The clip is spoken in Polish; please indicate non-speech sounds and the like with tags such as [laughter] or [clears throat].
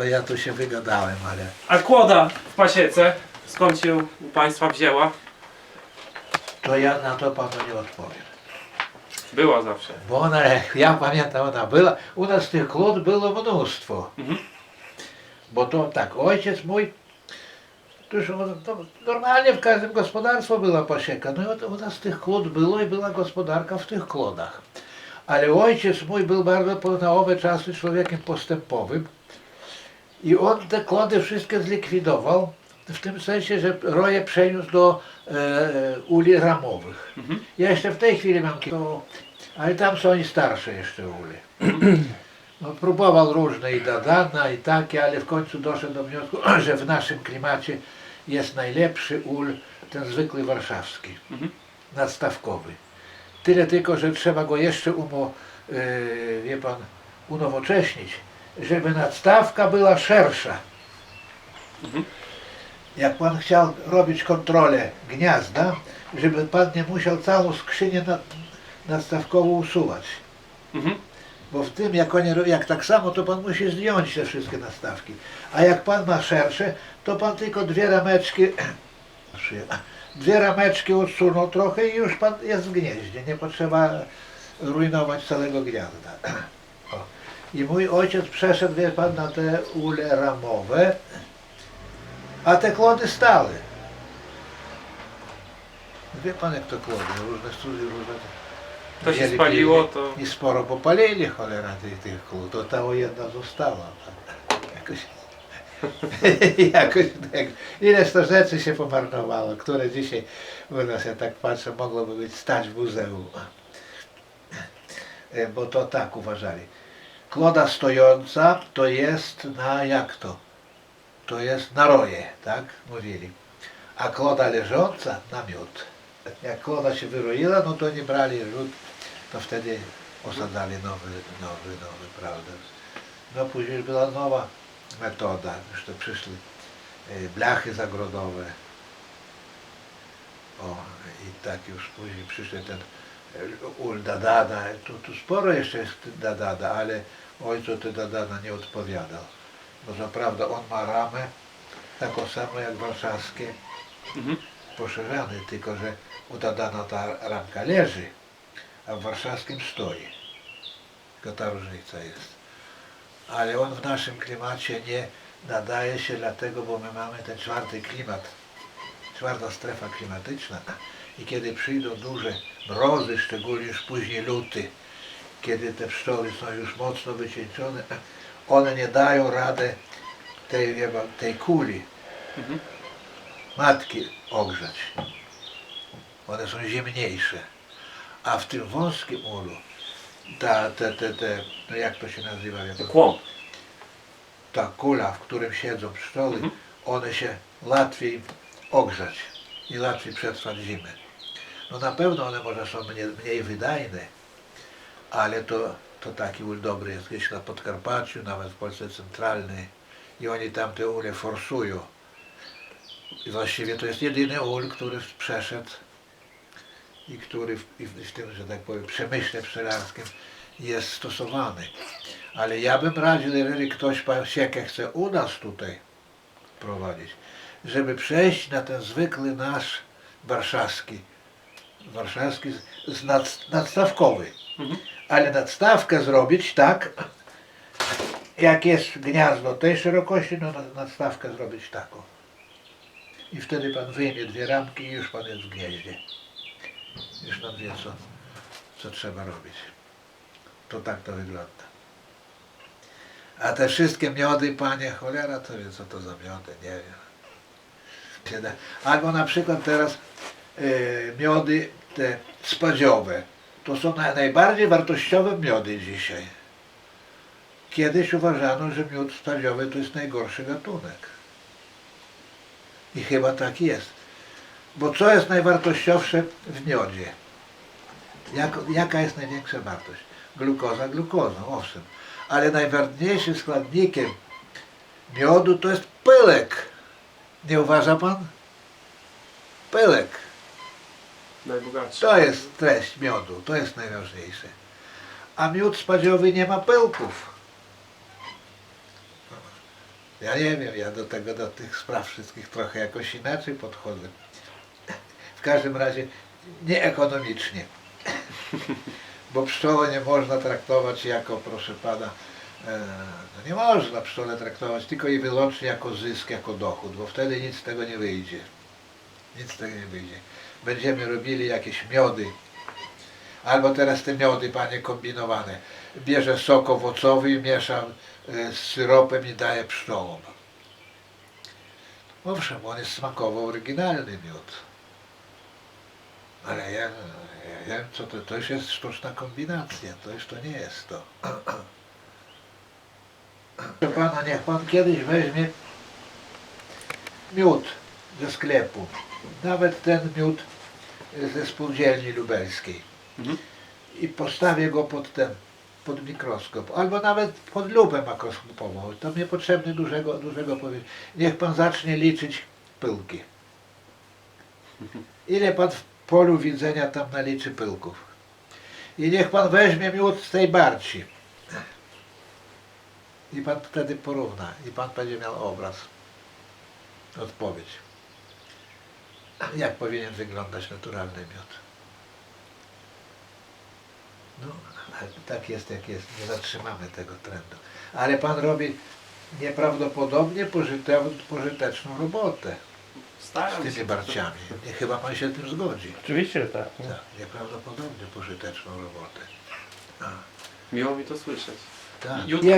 to ja tu się wygadałem, ale A kłoda w pasiece, skąd się u Państwa wzięła? to ja na to panu nie odpowiem. Była zawsze. Bo ona, jak ja pamiętam, ona była, u nas tych klot było mnóstwo. Mhm. Bo to tak, ojciec mój, to już on- to normalnie w każdym gospodarstwie była pasieka. No i od- u nas tych klot było i była gospodarka w tych klodach. Ale ojciec mój był bardzo po- na owe czasy człowiekiem postępowym i on te klody wszystkie zlikwidował, w tym sensie, że roje przeniósł do e, e, uli ramowych. Mhm. Ja jeszcze w tej chwili mam kilka, ale tam są i starsze jeszcze uli. No, próbował różne i Dadana i takie, ale w końcu doszedł do wniosku, [clears throat] że w naszym klimacie jest najlepszy ul, ten zwykły warszawski, Mhm. nadstawkowy. Tyle tylko, że trzeba go jeszcze umo, yy, wie pan, unowocześnić, żeby nadstawka była szersza. Mhm. Jak pan chciał robić kontrolę gniazda, żeby pan nie musiał całą skrzynię nad, nadstawkową usuwać. Mhm. Bo w tym, jak, oni, jak tak samo, to pan musi zdjąć te wszystkie nastawki. A jak pan ma szersze, to pan tylko dwie rameczki, [clears throat] dwie rameczki odsunął trochę i już pan jest w gnieździe. Nie potrzeba rujnować całego gniazda. [clears throat] I mój ojciec przeszedł, wie pan, na te ule ramowe, a te klody stały. Wie pan, jak to klody, różne studie, różne... To się spaliło, to... I sporo popalili cholera tych, tych kół, to ta jedna została. Jakoś, [laughs] jakoś tak. Ileż to rzeczy się pomarnowało, które dzisiaj u nas, ja tak patrzę, mogłoby być stać w muzeum. E, Bo to tak uważali. Kloda stojąca to jest na jak to? To jest na roje, tak? Mówili. A kloda leżąca na miód. Jak kloda się wyroiła, no to nie brali rzut, to wtedy osadzali nowy, nowy, nowy, prawda? No później była nowa metoda, już to przyszły e, blachy zagrodowe. O, i tak już później przyszedł ten ul Dadada. Tu, tu sporo jeszcze jest Dadada, ale ojcu ten Dadada nie odpowiadał. Bo naprawdę on ma ramę taką samą jak warszawskie, Mhm. poszerzany, tylko że u Dadana ta ramka leży, a w warszawskim stoi. Tylko ta różnica jest. Ale on w naszym klimacie nie nadaje się dlatego, bo my mamy ten czwarty klimat, czwarta strefa klimatyczna i kiedy przyjdą duże mrozy, szczególnie już później luty, kiedy te pszczoły są już mocno wycieńczone, one nie dają rady tej, wie pan, tej kuli, Mhm. matki ogrzać. One są zimniejsze. A w tym wąskim ulu, ta, te, te, te, no jak to się nazywa, wie pan? Ta kula, w którym siedzą pszczoły, Mhm. one się łatwiej ogrzać i łatwiej przetrwać zimę. No na pewno one może są mniej, mniej wydajne, ale to, to taki ul dobry jest gdzieś na Podkarpaciu, nawet w Polsce centralnej i oni tam te ule forsują. I właściwie to jest jedyny ul, który przeszedł i który w, i w, tym, że tak powiem, przemyśle pszczelarskim jest stosowany. Ale ja bym radził, jeżeli ktoś pasiekę chce u nas tutaj prowadzić, żeby przejść na ten zwykły nasz warszawski, warszawski z- nad, nadstawkowy. Mhm. Ale nadstawkę zrobić tak, jak jest gniazdo tej szerokości, no nad- nadstawkę zrobić taką. I wtedy pan wyjmie dwie ramki i już pan jest w gnieździe. Już pan wie, co, co trzeba robić. To tak to wygląda. A te wszystkie miody, panie cholera, to wie co to za miody, nie wiem. Albo na przykład teraz miody te spadziowe. To są naj, najbardziej wartościowe miody dzisiaj. Kiedyś uważano, że miód spadziowy to jest najgorszy gatunek. I chyba tak jest. Bo co jest najwartościowsze w miodzie? Jak, jaka jest największa wartość? Glukoza glukozą, owszem. Ale najważniejszym składnikiem miodu to jest pyłek. Nie uważa pan? Pyłek. Najbogatszy. To jest treść miodu, to jest najważniejsze. A miód spadziowy nie ma pyłków. Ja nie wiem, ja do tego, do tych spraw wszystkich trochę jakoś inaczej podchodzę. W każdym razie nieekonomicznie. Bo pszczoły nie można traktować jako, proszę pana, e, no nie można pszczole traktować tylko i wyłącznie jako zysk, jako dochód, bo wtedy nic z tego nie wyjdzie. Nic z tego nie wyjdzie. Będziemy robili jakieś miody, albo teraz te miody, panie, kombinowane. Bierze sok owocowy i miesza e, z syropem i daje pszczołom. Owszem, on jest smakowo oryginalny miód. Ale ja, ja wiem, co to, to już jest sztuczna kombinacja, to już to nie jest to. [clears throat] Proszę pana, niech pan kiedyś weźmie miód ze sklepu. Nawet ten miód ze spółdzielni lubelskiej. Mhm. I postawię go pod ten, pod mikroskop, albo nawet pod lupę makroskopową. To nie potrzebny dużego, dużego powiedzieć. Niech pan zacznie liczyć pyłki. Ile pan w polu widzenia tam naliczy pyłków. I niech pan weźmie miód z tej barci. I pan wtedy porówna. I pan będzie miał obraz. Odpowiedź. Jak powinien wyglądać naturalny miód. No, tak jest jak jest. Nie zatrzymamy tego trendu. Ale pan robi nieprawdopodobnie pożyte, pożyteczną robotę z Staram tymi się. barciami. Nie, chyba pan się z tym zgodzi. Oczywiście, że tak. Tak, nieprawdopodobnie pożyteczną robotę. A, Miło mi to słyszeć. tak. Jutro